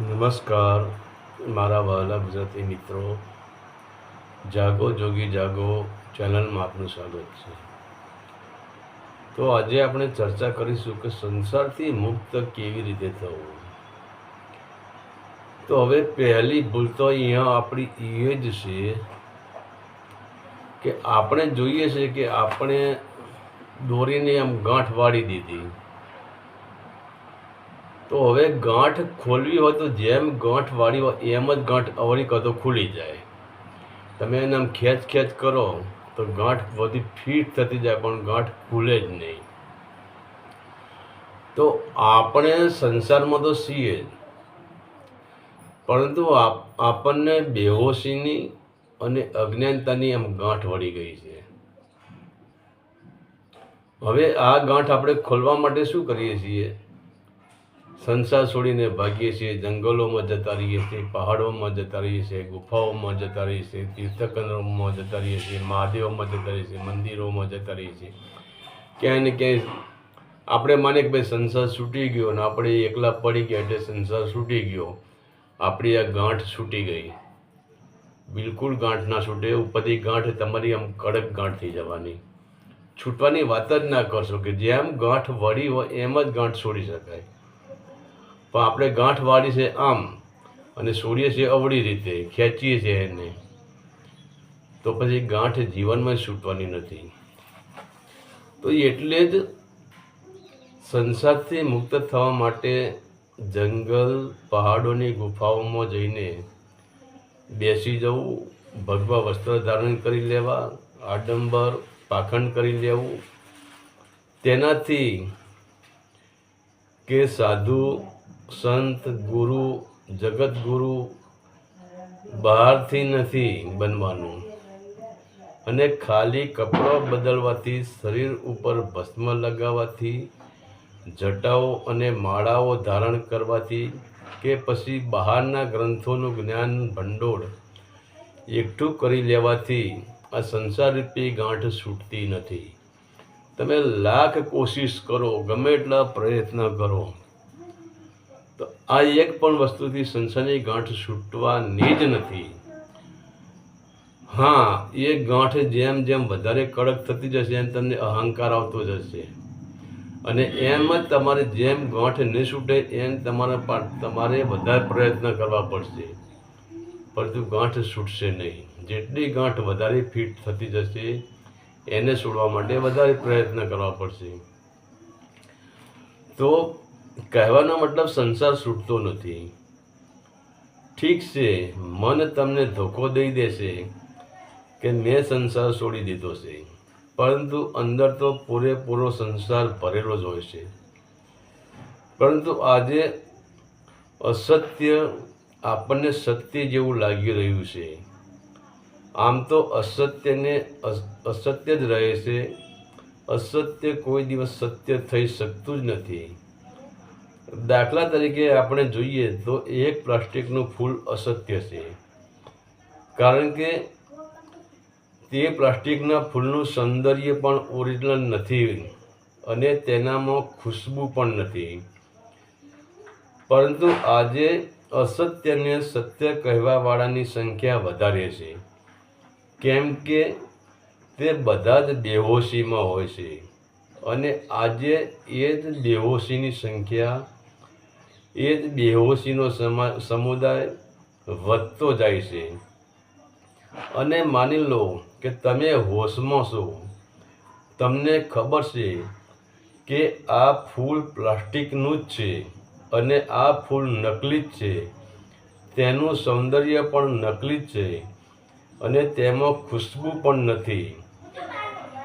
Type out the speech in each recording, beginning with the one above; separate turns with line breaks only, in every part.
નમસ્કાર, મારા વહાલા ગુજરાતી મિત્રો. જાગો, જોગી જાગો, ચેનલમાં આપનું સ્વાગત છે. તો આજે આપણે ચર્ચા કરીશું કે સંસારથી મુક્ત કેવી રીતે થવું? તો હવે પહેલી ભૂલ તો અહીંયા આપણી એ જ છે કે આપણે જોઈએ છે કે આપણે દોરીને આમ ગાંઠ વાળી દીધી. તો હવે ગાંઠ ખોલવી હોય તો જેમ ગાંઠ વાળી હોય, એમ જ ગાંઠ અવળી તો ખુલી જાય. તમે એને આમ ખેંચ ખેંચ કરો, તો ગાંઠ બધી ફિટ થતી જાય, પણ ગાંઠ ખુલે જ નહીં. તો આપણે સંસારમાં તો છીએ જ. પરંતુ આપ- આપણને બેહોશીની અને અજ્ઞાનતાની આમ ગાંઠ વળી ગઈ છે. હવે આ ગાંઠ આપણે ખોલવા માટે શું કરીએ છીએ? સંસાર છોડીને ભાગીએ છીએ, જંગલોમાં જતા રહીએ છીએ, પહાડોમાં જતા રહીએ છીએ, ગુફાઓમાં જતા રહીએ છીએ તીર્થકંદરોમાં જતા રહીએ છીએ, મહાદેવોમાં જતા રહીએ છીએ, મંદિરોમાં જતા રહીએ છીએ. ક્યાંય ને ક્યાંય આપણે માને કે ભાઈ સંસાર છૂટી ગયો અને આપણે એકલા પડી ગયા એટલે સંસાર છૂટી ગયો. આપણી આ ગાંઠ છૂટી ગઈ. બિલકુલ ગાંઠ ના છૂટે, ઉપરથી ગાંઠ તમારી આમ કડક ગાંઠ થઈ જવાની. છૂટવાની વાત જ ના કરશો કે જેમ ગાંઠ વળી હોય એમ જ ગાંઠ છોડી શકાય. પણ આપણે ગાંઠ વાળી છે આમ અને છોડીએ છીએ અવળી રીતે, ખેંચીએ છીએ એને. તો પછી ગાંઠ જીવનમાં છૂટવાની નથી. તો એટલે જ સંસારથી મુક્ત થવા માટે જંગલ, પહાડોની ગુફાઓમાં જઈને બેસી જવું, ભગવા વસ્ત્ર ધારણ કરી લેવા, આડંબર, પાખંડ કરી લેવું, તેનાથી કે સાધુ સંત, ગુરુ જગતગુરુ બહારથી નથી બનવાનું. અને ખાલી કપડો બદલવાથી, શરીર ઉપર ભસ્મ લગાવવાથી, જટાઓ અને માળાઓ ધારણ કરવાથી કે પછી બહારના ગ્રંથોનું જ્ઞાન ભંડોળ એકઠું કરી લેવાથી આ સંસારરૂપી ગાંઠ છૂટતી નથી. તમે લાખ કોશિશ કરો, ગમે એટલા પ્રયત્ન કરો. આ એક પણ વસ્તુથી સંસારની ગાંઠ છૂટવાની જ નથી. હા, એ ગાંઠ જેમ જેમ વધારે કડક થતી જશે એમ તમને અહંકાર આવતો જશે. અને એમ જ તમારે જેમ ગાંઠ નહીં છૂટે એમ તમારે તમારે વધારે પ્રયત્ન કરવા પડશે. પરંતુ ગાંઠ છૂટશે નહીં. જેટલી ગાંઠ વધારે ફિટ થતી જશે, એને છોડવા માટે વધારે પ્રયત્ન કરવા પડશે. તો કહેવાનો મતલબ સંસાર છૂટતો નથી. ઠીક છે, મન તમને ધોકો દઈ દેશે કે મેં સંસાર છોડી દીધો છે. પરંતુ અંદર તો પૂરેપૂરો સંસાર ભરેલો જ હોય છે. પરંતુ આજે અસત્ય આપણને સત્ય જેવું લાગી રહ્યું છે. આમ તો અસત્યને અસત્ય જ રહે છે. અસત્ય કોઈ દિવસ સત્ય થઈ શકતું જ નથી. દાખલા તરીકે આપણે જોઈએ તો એક પ્લાસ્ટિકનું ફૂલ અસત્ય છે. કારણ કે તે પ્લાસ્ટિકના ફૂલનું સૌંદર્ય પણ ઓરિજિનલ નથી અને તેનામાં ખુશ્બુ પણ નથી. પરંતુ આજે અસત્યને સત્ય કહેવાવાળાની સંખ્યા વધારે છે. કેમ કે તે બધા જ બેહોશીમાં હોય છે અને આજે એ જ બેહોશીની સંખ્યા એ જ બેહોશીનો સમા, સમુદાય વધતો જાય છે. અને માની લો કે તમે હોશમાં છો. તમને ખબર છે કે આ ફૂલ પ્લાસ્ટિકનું જ છે અને આ ફૂલ નકલી જ છે. તેનું સૌંદર્ય પણ નકલી જ છે અને તેમાં ખુશ્બુ પણ નથી.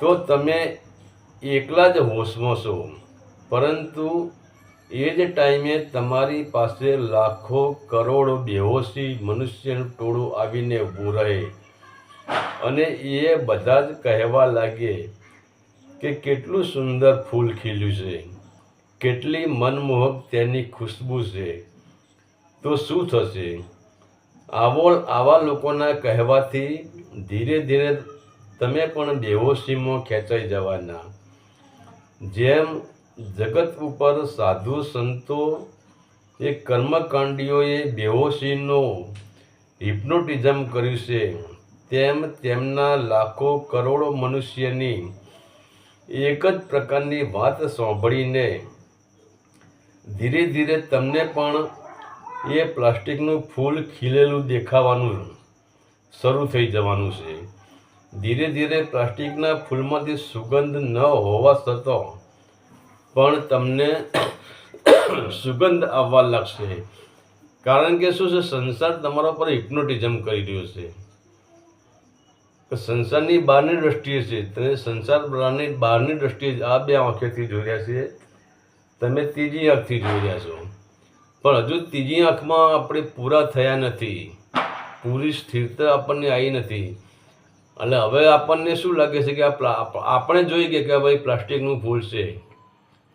તો તમે એકલા જ હોશમાં છો. પરંતુ એ જ ટાઈમે તમારી પાસે લાખો કરોડો બેહોશી મનુષ્યનું ટોળું આવીને ઊભું રહે. અને એ બધા જ કહેવા લાગે કે કેટલું સુંદર ફૂલ ખીલ્યું છે. કેટલી મનમોહક તેની ખુશ્બુ છે. તો શું થશે? આવો આવા લોકોના કહેવાથી ધીરે ધીરે તમે પણ બેહોશીમાં ખેંચાઈ જવાના. જેમ જગત ઉપર સાધુ સંતો એ કર્મકાંડીઓએ બેહોશીનો હિપ્નોટિઝમ કર્યું છે. તેમ તેમના લાખો કરોડો મનુષ્યની એક જ પ્રકારની વાત સાંભળીને ધીરે ધીરે તમને પણ એ પ્લાસ્ટિકનું ફૂલ ખીલેલું દેખાવાનું શરૂ થઈ જવાનું છે. ધીરે ધીરે પ્લાસ્ટિકના ફૂલમાંથી સુગંધ ન હોવા છતાં પણ તમને સુગંધ આવવા લાગશે. કારણ કે શું છે, સંસાર તમારા પર હિપ્નોટિઝમ કરી રહ્યો છે. સંસારની બહારની દ્રષ્ટિએ છે, તમે સંસાર બહારની બહારની દ્રષ્ટિએ આ બે આંખેથી જોઈ રહ્યા છે. તમે ત્રીજી આંખથી જોઈ રહ્યા છો. પણ હજુ ત્રીજી આંખમાં આપણે પૂરા થયા નથી. પૂરી સ્થિરતા આપણને આવી નથી. એટલે હવે આપણને શું લાગે છે કે આપણે જોઈ ગયા કે ભાઈ પ્લાસ્ટિકનું ફૂલ છે.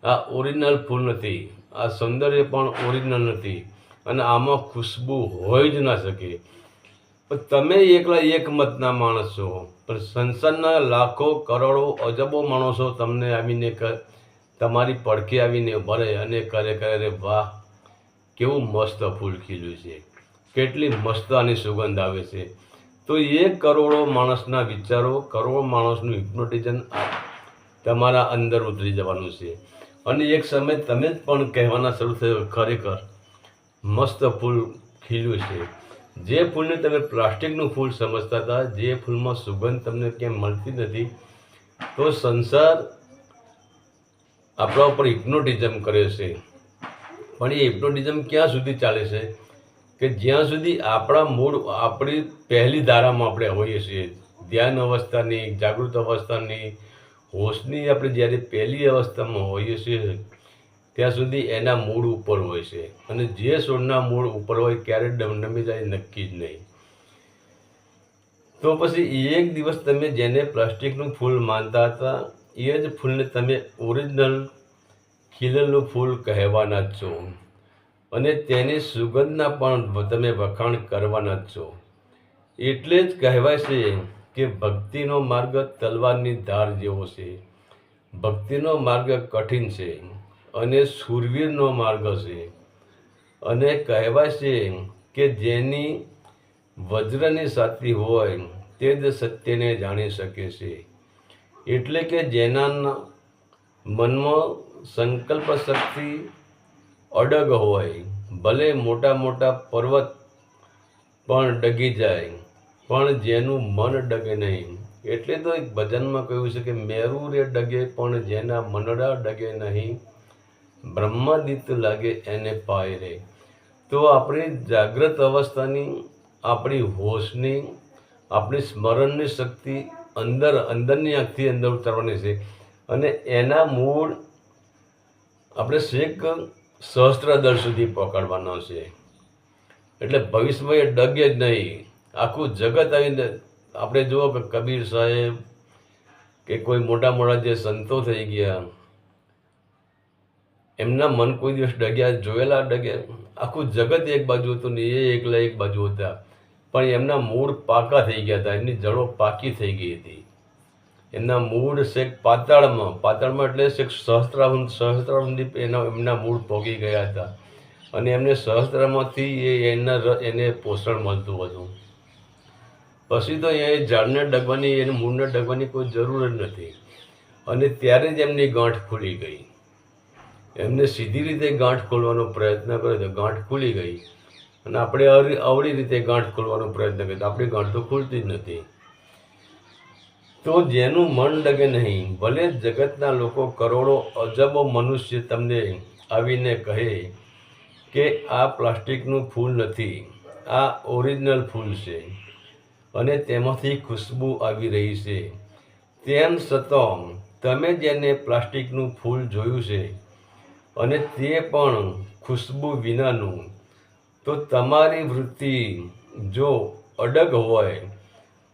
આ ઓરિજિનલ ફૂલ નથી. આ સૌંદર્ય પણ ઓરિજિનલ નથી. અને આમાં ખુશ્બુ હોઈ જ ના શકે. પણ તમે એકલા એક મતના માણસ છો. પણ સંસારના લાખો, કરોડો, અજબો માણસો તમને આવીને તમારી પડખે આવીને ભરે અને કરે કરે રે વાહ, કેવું મસ્ત ફૂલ ખીલ્યું છે. કેટલી મસ્ત આની સુગંધ આવે છે. તો એ કરોડો માણસના વિચારો, કરોડો માણસનું હિપ્નોટિઝમ તમારા અંદર ઉતરી જવાનું છે. અને એક સમય તમે જ પણ કહેવાના શરૂ થયો, ખરેખર. મસ્ત ફૂલ ખીલ્યું છે. જે ફૂલને તમે પ્લાસ્ટિકનું ફૂલ સમજતા હતા, જે ફૂલમાં સુગંધ તમને ક્યાંય મળતી નથી, તો સંસાર આપણા ઉપર હિપ્નોટિઝમ કરે છે. પણ એ હિપ્નોટિઝમ ક્યાં સુધી ચાલે છે? કે જ્યાં સુધી આપણા મૂળ, આપણી પહેલી ધારામાં આપણે હોઈએ છીએ. ધ્યાન અવસ્થાની, જાગૃત અવસ્થાની હોશની આપણે જ્યારે પહેલી અવસ્થામાં હોઈએ છીએ, ત્યાં સુધી એના મૂળ ઉપર હોય છે. અને જે છોડના મૂળ ઉપર હોય ક્યારે ડમડમી જાય નક્કી જ નહીં. તો પછી એક દિવસ તમે જેને પ્લાસ્ટિકનું ફૂલ માનતા હતા, એ જ ફૂલને તમે ઓરિજિનલ ખીલેલું ફૂલ કહેવાના જ છો. અને તેની સુગંધના પણ તમે વખાણ કરવાના જ છો. એટલે જ કહેવાય છે કે ભક્તિનો માર્ગ તલવારની ધાર જેવો છે. ભક્તિનો માર્ગ કઠિન છે અને સુરવીરનો માર્ગ છે. અને કહેવાય છે કે જેની વજ્રની સાથી હોય તે જ સત્યને જાણી શકે છે. એટલે કે જેના મનમાં સંકલ્પ શક્તિ અડગ હોય, ભલે મોટા મોટા પર્વત પણ ડગી જાય. પણ જેનું મન ડગે નહીં. એટલે તો એક ભજનમાં કહ્યું છે કે મેરુ રે ડગે પણ જેના મનડા ડગે નહીં. બ્રહ્માદિત લાગે એને પાય રે. તો આપણી જાગ્રત અવસ્થાની, આપણી હોશની, આપણી સ્મરણની શક્તિ અંદર, અંદરની આંખથી અંદર ઉતરવાની છે. અને એના મૂળ આપણે શેક સહસ્ત્રદળ સુધી પકડવાનો છે. એટલે ભવિષ્યમાં એ ડગે જ નહીં. આખું જગત આવીને આપણે જુઓ કે કબીર સાહેબ કે કોઈ મોટા મોટા જે સંતો થઈ ગયા, એમના મન કોઈ દિવસ ડગ્યા, જોયેલા ડગ્યા આખું જગત એક બાજુ હતું ને એ એકલા એક બાજુ હતા. પણ એમના મૂળ પાકા થઈ ગયા હતા, એમની જડો પાકી થઈ ગઈ હતી. એમના મૂળ શેખ પાતાળમાં. પાતાળમાં એટલે શેખ સહસ્ત્રાવન સહસ્ત્રાવનથી એના, એમના મૂળ પોગી ગયા હતા. અને એમને સહસ્ત્રમાંથી એ એના એને પોષણ મળતું હતું. પછી તો એ ઝાડને ડગવાની, એને મૂળને ડગવાની કોઈ જરૂર જ નથી. અને ત્યારે જ એમની ગાંઠ ખુલી ગઈ. એમને સીધી રીતે ગાંઠ ખોલવાનો પ્રયત્ન કર્યો તો ગાંઠ ખુલી ગઈ. અને આપણે અવળી રીતે ગાંઠ ખોલવાનો પ્રયત્ન કર્યો. તો આપણી ગાંઠ તો ખુલતી જ નથી. તો જેનું મન ડગે નહીં, ભલે જગતના લોકો કરોડો અજબો મનુષ્ય તમને આવીને કહે કે આ પ્લાસ્ટિકનું ફૂલ નથી, આ ઓરિજિનલ ફૂલ છે. અને તેમાંથી ખુશ્બુ આવી રહી છે. તેમ છતાં, તમે જેને પ્લાસ્ટિકનું ફૂલ જોયું છે અને તે પણ ખુશ્બુ વિનાનું, તો તમારી વૃત્તિ જો અડગ હોય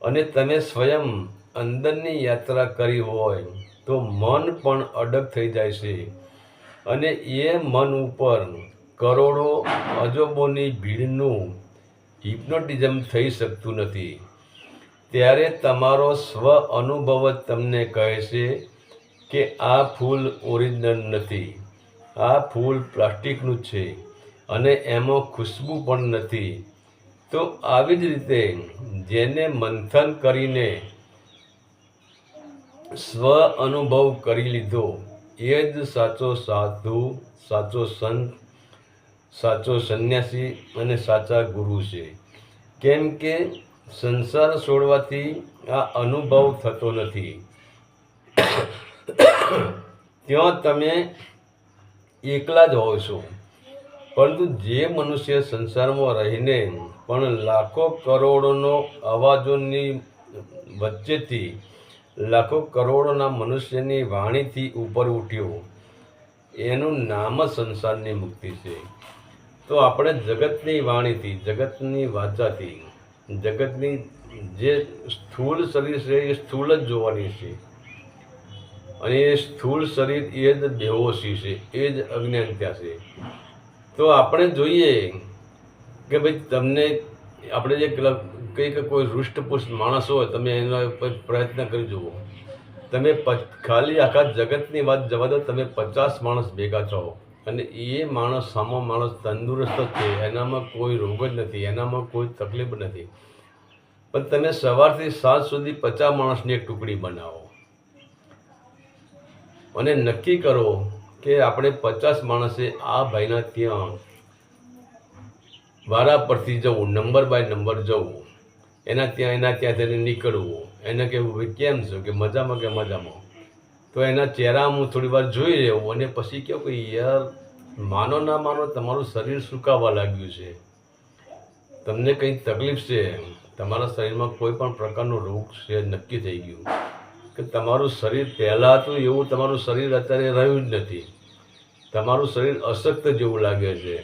અને તમે સ્વયં અંદરની યાત્રા કરી હોય, તો મન પણ અડગ થઈ જાય છે. અને એ મન ઉપર કરોડો અજોબોની ભીડનું હિપ્નોટિઝમ થઈ શકતું નથી. ત્યારે તમારો સ્વ અનુભવ જ તમને કહે છે કે આ ફૂલ ઓરિજિનલ નથી. આ ફૂલ પ્લાસ્ટિકનું છે અને એમાં ખુશ્બુ પણ નથી. તો આવી જ રીતે જેને મંથન કરીને સ્વ અનુભવ કરી લીધો, એ જ સાચો સાધુ, સાચો સંત, સાચો સંન્યાસી અને સાચા ગુરુ છે. કેમ કે સંસાર છોડવાથી આ અનુભવ થતો નથી. ત્યાં તમે એકલા જ હોવ છો. પરંતુ જે મનુષ્ય સંસારમાં રહીને પણ લાખો કરોડોનો અવાજોની વચ્ચેથી લાખો કરોડોના મનુષ્યની વાણીથી ઉપર ઉઠ્યો. એનું નામ જ સંસારની મુક્તિ છે. તો આપણે જગતની વાણીથી, જગતની વાચાથી જગતની જે સ્થૂળ શરીર છે એ સ્થૂળ જ જોવાની છે. અને એ સ્થૂળ શરીર એ જ બેહોશી છે, એ જ અજ્ઞાનતા છે. તો આપણે જોઈએ કે ભાઈ તમને આપણે જે પેલા કંઈક કોઈ હૃષ્ટપુષ્ટ માણસ હોય, તમે એના ઉપર પ્રયત્ન કરી જુઓ. તમે ખાલી આખા જગતની વાત જવા દો, તમે પચાસ માણસ ભેગા છો અને એ માણસ સામો માણસ તંદુરસ્ત જ છે, એનામાં કોઈ રોગ જ નથી, એનામાં કોઈ તકલીફ નથી. પણ તમે સવારથી સાંજ સુધી પચાસ માણસની એક ટુકડી બનાવો. અને નક્કી કરો કે આપણે પચાસ માણસે આ ભાઈના ત્યાં વારા પરથી જવું, નંબર બાય નંબર જવું. એના ત્યાં એના ત્યાં તેને નીકળવું. એને કહેવું કેમ છો? કે મજામાં કે મજામાં? તો એના ચહેરા હું થોડી વાર જોઈ રહ્યો અને પછી કહું કે યાર, માનો ના માનો તમારું શરીર સુકાવા લાગ્યું છે. તમને કંઈ તકલીફ છે. તમારા શરીરમાં કોઈ પણ પ્રકારનો રોગ છે, નક્કી થઈ ગયું. કે તમારું શરીર પહેલાં હતું એવું તમારું શરીર અત્યારે રહ્યું જ નથી. તમારું શરીર અશક્ત જેવું લાગે છે.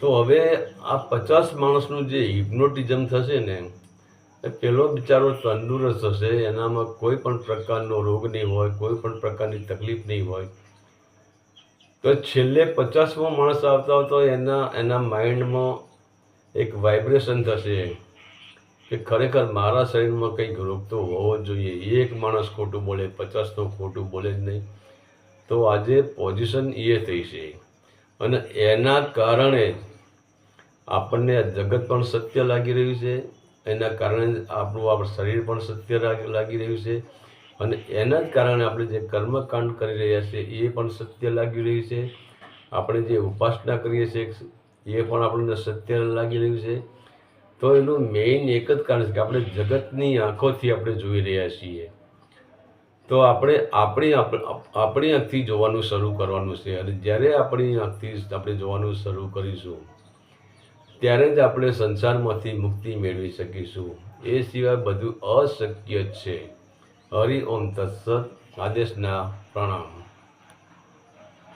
તો હવે આ પચાસ માણસનું જે હિપ્નોટિઝમ થશે ને પેલો બિચારો તંદુરસ્ત હશે, એનામાં કોઈ પણ પ્રકારનો રોગ નહીં હોય, કોઈ પણ પ્રકારની તકલીફ નહીં હોય. તો છેલ્લે પચાસમો માણસ આવતા આવતા એના એના માઇન્ડમાં એક વાઇબ્રેશન થશે કે ખરેખર મારા શરીરમાં કંઈક રોગ તો હોવો જોઈએ. એક માણસ ખોટું બોલે પચાસ તો ખોટું બોલે જ નહીં. તો આજે પોઝિશન એ થઈ છે. અને એના કારણે આપણને આ જગત પણ સત્ય લાગી રહ્યું છે. એના કારણે આપણું આપણું શરીર પણ સત્ય લાગી રહ્યું છે. અને એના જ કારણે આપણે જે કર્મકાંડ કરી રહ્યા છીએ એ પણ સત્ય લાગી રહ્યું છે. આપણે જે ઉપાસના કરીએ છીએ, એ પણ આપણને સત્ય લાગી રહ્યું છે. તો એનું મેઇન એક જ કારણ છે કે આપણે જગતની આંખોથી આપણે જોઈ રહ્યા છીએ. તો આપણે આપણી આપણી આંખથી જોવાનું શરૂ કરવાનું છે. અને જ્યારે આપણી આંખથી આપણે જોવાનું શરૂ કરીશું ત્યારે જ આપણે સંસારમાંથી મુક્તિ મેળવી શકીશું. એ સિવાય બધું અશક્ય છે. હરિ ઓમ તત્સત. આદેશના પ્રણામ.